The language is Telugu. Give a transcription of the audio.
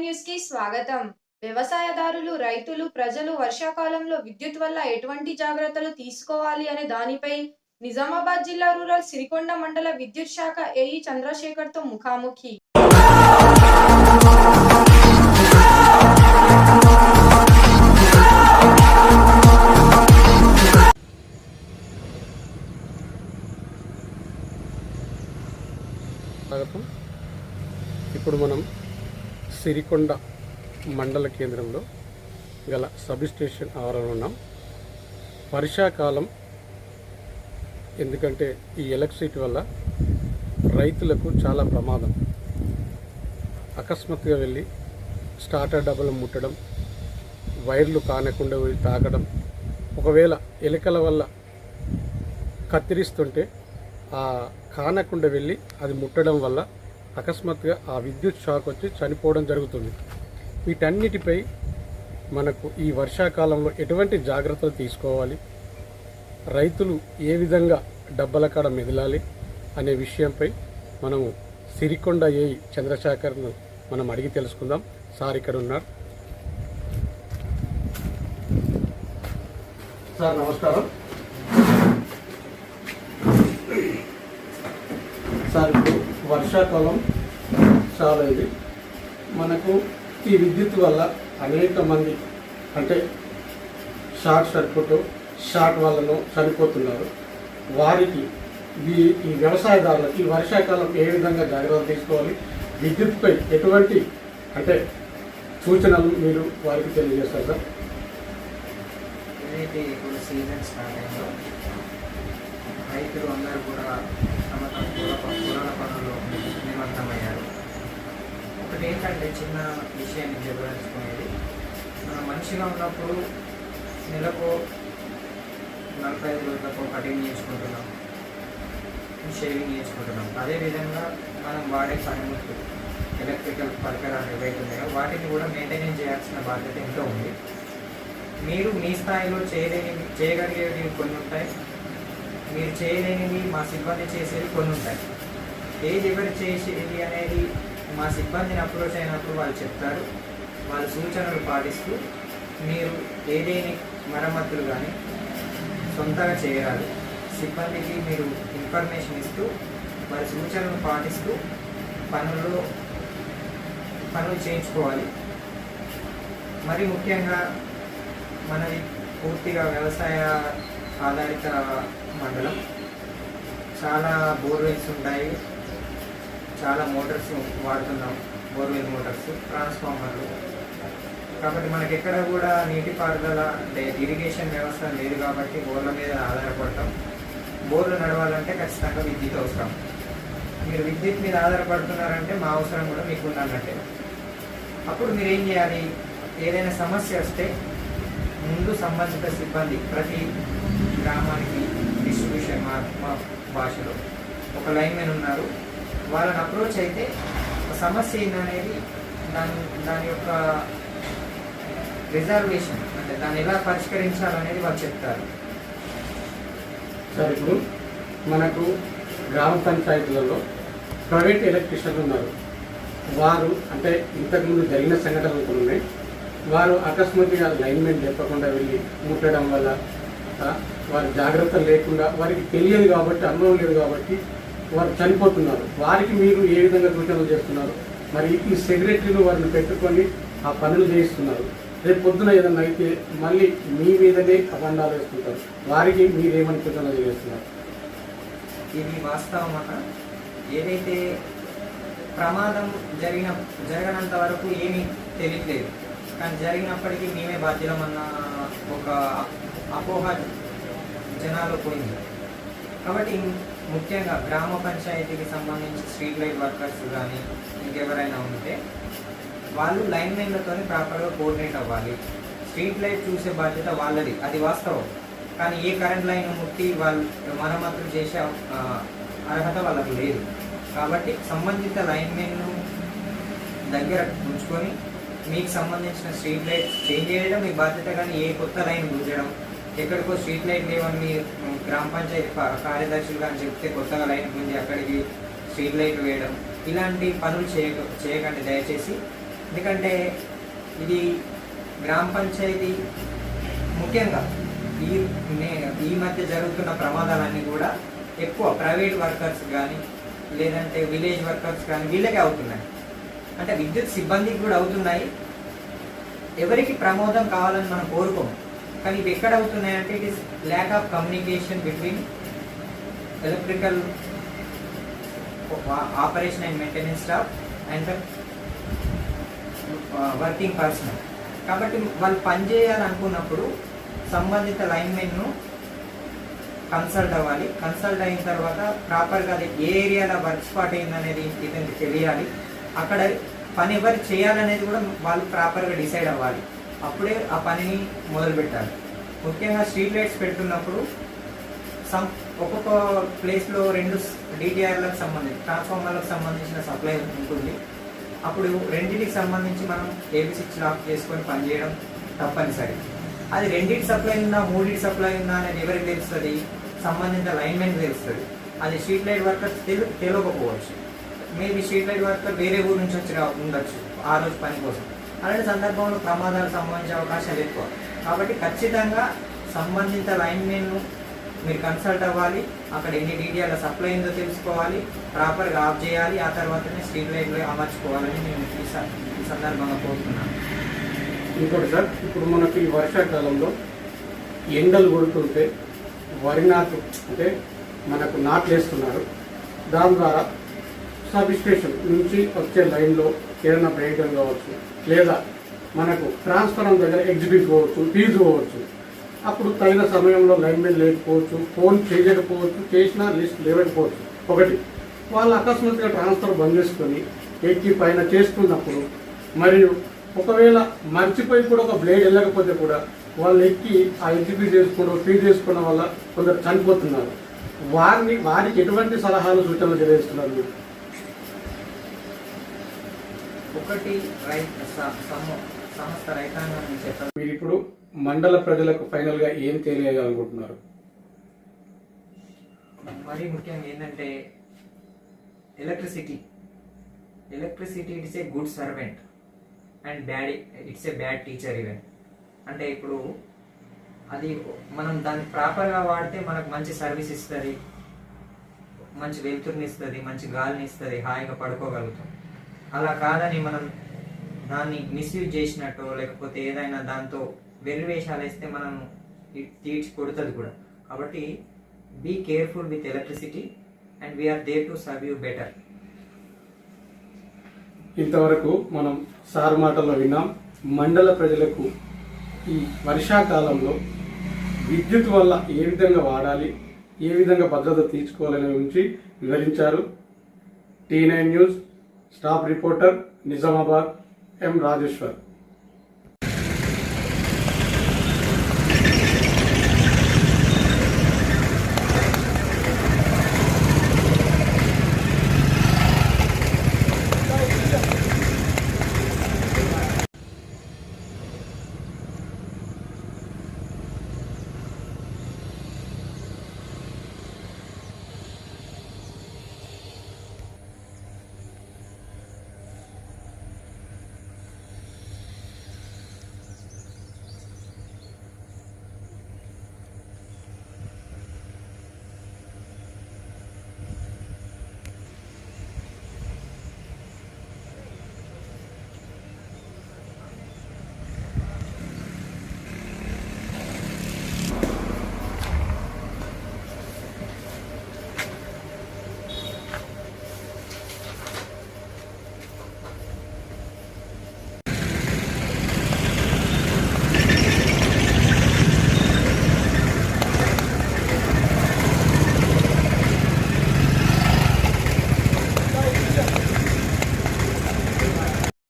న్యూస్కి స్వాగతం. వ్యవసాయదారులు రైతులు ప్రజలు వర్షాకాలంలో విద్యుత్ వల్ల ఎటువంటి జాగ్రత్తలు తీసుకోవాలి అనే దానిపై నిజామాబాద్ జిల్లా రూరల్ సిరికొండ మండల విద్యుత్ శాఖ ఏఈ చంద్రశేఖర్తో ముఖాముఖి ఇప్పుడు మనం సిరికొండ మండల కేంద్రంలో గల సబ్ స్టేషన్ ఆవరణలో ఉన్నాం. వర్షాకాలం ఎందుకంటే ఈ ఎలక్ట్రిసిటీ వల్ల రైతులకు చాలా ప్రమాదం. అకస్మాత్తుగా వెళ్ళి స్టార్టర్ డబ్బులు ముట్టడం వైర్లు కానకుండా వెళ్ళి తాకడం ఒకవేళ ఎలుకల వల్ల కత్తిరిస్తుంటే ఆ కానకుండా వెళ్ళి అది ముట్టడం వల్ల అకస్మాత్తుగా ఆ విద్యుత్ షాక్ వచ్చి చనిపోవడం జరుగుతుంది. వీటన్నిటిపై మనకు ఈ వర్షాకాలంలో ఎటువంటి జాగ్రత్తలు తీసుకోవాలి? రైతులు ఏ విధంగా డబ్బల కాడ మెదలాలి అనే విషయంపై మనము సిరికొండ ఏ చంద్రశేఖర్ను మనం అడిగి తెలుసుకుందాం. సార్ ఇక్కడ ఉన్నారు. సార్ నమస్కారం. సార్ వర్షాకాలం చాలా ఇది. మనకు ఈ విద్యుత్ వల్ల అనేక మంది అంటే షార్ట్ సర్క్యూట్ షార్ట్ వల్లనో చనిపోతున్నారు. వారికి ఈ ఈ వ్యవసాయదారులకి ఈ వర్షాకాలం ఏ విధంగా జాగ్రత్త తీసుకోవాలి విద్యుత్పై ఎటువంటి అంటే సూచనలు మీరు వారికి తెలియజేస్తారు సార్? ఇప్పుడు సీజన్ స్టార్ట్ అయిందో రైతులు అందరూ కూడా పురాణ పనులు పనుల్లో నిమగ్నమయ్యారు ఒకటి ఏంటంటే చిన్న విషయాన్ని చెప్పదలుచుకునేది మనం మనిషిగా ఉన్నప్పుడు నెలకు నలభై ఐదు రోజులకు కటింగ్ చేసుకుంటున్నాం షేవింగ్ చేసుకుంటున్నాం అదేవిధంగా మనం వాడే పనిముట్లు ఎలక్ట్రికల్ పరికరాలు ఏవైతే ఉన్నాయో వాటిని కూడా మెయింటెనెన్స్ చేయాల్సిన బాధ్యత ఎంతో ఉంది. మీరు మీ స్థాయిలో చేయలేని చేయగలిగేవి కొన్ని ఉంటాయి. మీరు చేయలేనివి మా సిబ్బంది చేసేవి కొన్ని ఉంటాయి. ఏది ఎవరు చేసేది అనేది మా సిబ్బందిని అప్రోచ్ అయినప్పుడు వాళ్ళు చెప్తారు. వాళ్ళ సూచనలు పాటిస్తూ మీరు ఏదేని మరమ్మతులు కానీ సొంతగా చేయరాదు సిబ్బందికి మీరు ఇన్ఫర్మేషన్ ఇస్తూ వారి సూచనలు పాటిస్తూ పనుల్లో పనులు చేయించుకోవాలి. మరి ముఖ్యంగా మనది పూర్తిగా వ్యవసాయ ఆధారిత మండలం. చాలా బోర్వెల్స్ ఉంటాయి. చాలా మోటార్స్ వాడుతున్నాం బోర్వెల్ మోటార్స్ ట్రాన్స్ఫార్మర్లు. కాబట్టి మనకి ఎక్కడ కూడా నీటిపారుదల అంటే ఇరిగేషన్ వ్యవస్థ లేదు కాబట్టి బోర్ల మీద ఆధారపడటం బోర్లు నడవాలంటే ఖచ్చితంగా విద్యుత్ అవసరం. మీరు విద్యుత్ మీద ఆధారపడుతున్నారంటే మా అవసరం కూడా మీకు ఉందన్నట్టే అప్పుడు మీరు ఏం చేయాలి? ఏదైనా సమస్య వస్తే ముందు సంబంధిత సిబ్బంది ప్రతి గ్రామానికి డిస్ట్రిబ్యూషన్ మా మా భాషలో. ఒక లైన్మెన్ ఉన్నారు. వాళ్ళని అప్రోచ్ అయితే ఒక సమస్య ఏందనేది దాని దాని యొక్క రిజర్వేషన్ అంటే దాన్ని ఎలా పరిష్కరించాలనేది వాళ్ళు చెప్తారు. సార్ ఇప్పుడు మనకు గ్రామ పంచాయతీలలో ప్రైవేట్ ఎలక్ట్రీషియన్లు ఉన్నారు. వారు అంటే ఇంతకుముందు జరిగిన సంఘటనలు కొన్ని ఉన్నాయి. వారు అకస్మాత్తుగా లైన్మెన్ చెప్పకుండా వెళ్ళి ముట్టడం వల్ల వారి జాగ్రత్త లేకుండా వారికి తెలియదు కాబట్టి అనుభవం లేదు కాబట్టి వారు చనిపోతున్నారు. వారికి మీరు ఏ విధంగా సూచనలు చేస్తున్నారు? మరి ఈ సెక్రటరీలు వారిని పెట్టుకొని ఆ పనులు చేయిస్తున్నారు. రేపు పొద్దున ఏదైనా అయితే మళ్ళీ మీ మీదనే అబండాలు వేస్తుంటారు వారికి మీరు ఏమని సూచనలు చేస్తున్నారు? ఇది వాస్తవం అన్న. ఏదైతే ప్రమాదం జరిగిన జరగనంత వరకు ఏమీ తెలియట్లేదు. కానీ జరిగినప్పటికీ మేమే బాధ్యులమన్న ఒక అపోహ జనాలు పోయింది. కాబట్టి ముఖ్యంగా గ్రామ పంచాయతీకి సంబంధించి స్ట్రీట్ లైట్ వర్కర్స్ కానీ ఇంకెవరైనా ఉంటే వాళ్ళు లైన్ మెన్లతో ప్రాపర్గా కోఆర్డినేట్ అవ్వాలి. స్ట్రీట్ లైట్ చూసే బాధ్యత వాళ్ళది అది వాస్తవం. కానీ ఏ కరెంట్ లైన్ ముట్టి వాళ్ళు మరమ్మతులు చేసే అర్హత వాళ్ళకి లేదు. కాబట్టి సంబంధిత లైన్ మెన్ను దగ్గర ఉంచుకొని మీకు సంబంధించిన స్ట్రీట్ లైట్ చేంజ్ చేయడం మీ బాధ్యత కానీ ఏ కొత్త లైన్ గుంజడం ఎక్కడికో స్ట్రీట్ లైట్ లేవని గ్రామ పంచాయతీ కార్యదర్శులు కానీ చెప్తే కొత్తగా లైన్ ఉంది అక్కడికి స్ట్రీట్ లైట్ వేయడం. ఇలాంటి పనులు చేయక చేయకండి దయచేసి. ఎందుకంటే ఇది గ్రామ పంచాయతీ ముఖ్యంగా ఈ ఈ మధ్య జరుగుతున్న ప్రమాదాలన్నీ కూడా ఎక్కువ ప్రైవేట్ వర్కర్స్ కానీ లేదంటే విలేజ్ వర్కర్స్ కానీ వీళ్ళకే అవుతున్నాయి. అంటే విద్యుత్ సిబ్బందికి కూడా అవుతున్నాయి. ఎవరికి ప్రమోదం కావాలని మనం కోరుకోము. కానీ ఇవి ఎక్కడ అవుతున్నాయంటే it is lack of communication between electrical operation and maintenance staff and working personnel కాబట్టి వాళ్ళు పనిచేయాలనుకున్నప్పుడు సంబంధిత లైన్మెన్ను కన్సల్ట్ అవ్వాలి. కన్సల్ట్ అయిన తర్వాత ప్రాపర్గా అది ఏ ఏరియాలో వర్క్ స్పాట్ అయిందనేది ఇతనికి తెలియాలి. అక్కడ పని ఎవరు చేయాలనేది కూడా వాళ్ళు ప్రాపర్గా డిసైడ్ అవ్వాలి. అప్పుడే ఆ పనిని మొదలు పెట్టాలి ముఖ్యంగా స్ట్రీట్ లైట్స్ పెడుతున్నప్పుడు సమ్ ఒక్కొక్క ప్లేస్లో రెండు డిటిఆర్లకు సంబంధించి ట్రాన్స్ఫార్మర్లకు సంబంధించిన సప్లై ఉంటుంది. అప్పుడు రెండింటికి సంబంధించి మనం ఏబీ సిక్స్ లాక్ చేసుకొని పనిచేయడం తప్పనిసరి. అది రెండింటి సప్లై ఉందా మూడింటి సప్లై ఉందా అనేది ఎవరికి తెలుస్తుంది? సంబంధిత లైన్మెన్ తెలుస్తుంది. అది స్ట్రీట్ లైట్ వర్కర్ తెలు తెలియకపోవచ్చు మేబీ స్ట్రీట్ లైట్ వర్కర్ వేరే ఊరు నుంచి వచ్చి ఉండొచ్చు ఆ రోజు పని కోసం. అలాంటి సందర్భంలో ప్రమాదాలు సంభవించే అవకాశాలు ఎక్కువ. కాబట్టి ఖచ్చితంగా సంబంధిత లైన్మెన్ను మీరు కన్సల్ట్ అవ్వాలి. అక్కడ ఎన్ని డీటెయిల్ సప్లై ఉందో తెలుసుకోవాలి. ప్రాపర్గా ఆఫ్ చేయాలి. ఆ తర్వాతనే స్ట్రీట్ లైట్లో అమర్చుకోవాలని నేను ఈ స- ఈ సందర్భంగా కోరుతున్నాను. ఇంకోటి సార్ ఇప్పుడు మనకి వర్షాకాలంలో ఎండలు కొడుతుంటే వరి నాటు అంటే మనకు నాట్లు వేస్తున్నారు దాని ద్వారా సబ్ స్టేషన్ నుంచి వచ్చే లైన్లో ఏదైనా బ్రేకర్ కావచ్చు లేదా మనకు ట్రాన్స్ఫరం దగ్గర ఎగ్జిబిట్ పోవచ్చు ఫీజు పోవచ్చు అప్పుడు తగిన సమయంలో లైన్ మీద లేకపోవచ్చు ఫోన్ చేయకపోవచ్చు చేసినా లిస్ట్ లేవకపోవచ్చు. ఒకటి వాళ్ళు అకస్మాత్తుగా ట్రాన్స్ఫర్ బంద్ చేసుకొని ఎక్కి పైన చేసుకున్నప్పుడు మరియు ఒకవేళ మర్చిపోయి కూడా ఒక బ్లేడ్ వెళ్ళకపోతే కూడా వాళ్ళు ఎక్కి ఆ ఎగ్జిబిట్ చేసుకోవడం ఫీడ్ చేసుకోవడం వల్ల కొందరు చనిపోతున్నారు. వారిని వారికి ఎటువంటి సలహాలు సూచనలు తెలియజేస్తున్నారు మీరు? ఒకటి సంస్థ రైతాంగం మీరు ఇప్పుడు మండల ప్రజలకు ఫైనల్గా ఏం తెలియజేయాలనుకుంటున్నారు? మరీ ముఖ్యంగా ఏంటంటే electricity electricity it's a good servant and bad it's a bad teacher even అంటే ఇప్పుడు అది మనం దాన్ని ప్రాపర్గా వాడితే మనకు మంచి సర్వీస్ ఇస్తుంది మంచి వెలుతురుని ఇస్తుంది మంచి గాలిని ఇస్తుంది హాయిగా పడుకోగలుగుతాం. అలా కాదని మనం దాన్ని మిస్యూజ్ చేసినట్టు లేకపోతే ఏదైనా దాంతో వెర్రివేషాలు వేస్తే మనం తీర్చి కొడుతుంది కూడా. కాబట్టి be careful with electricity and we are there to serve you better ఇంతవరకు మనం సార్ మాటల్లో విన్నాం మండల ప్రజలకు ఈ వర్షాకాలంలో విద్యుత్ వల్ల ఏ విధంగా వాడాలి ఏ విధంగా భద్రత తీర్చుకోవాలనే గురించి వివరించారు. T nine news staff reporter Nizamabad M Rajeshwar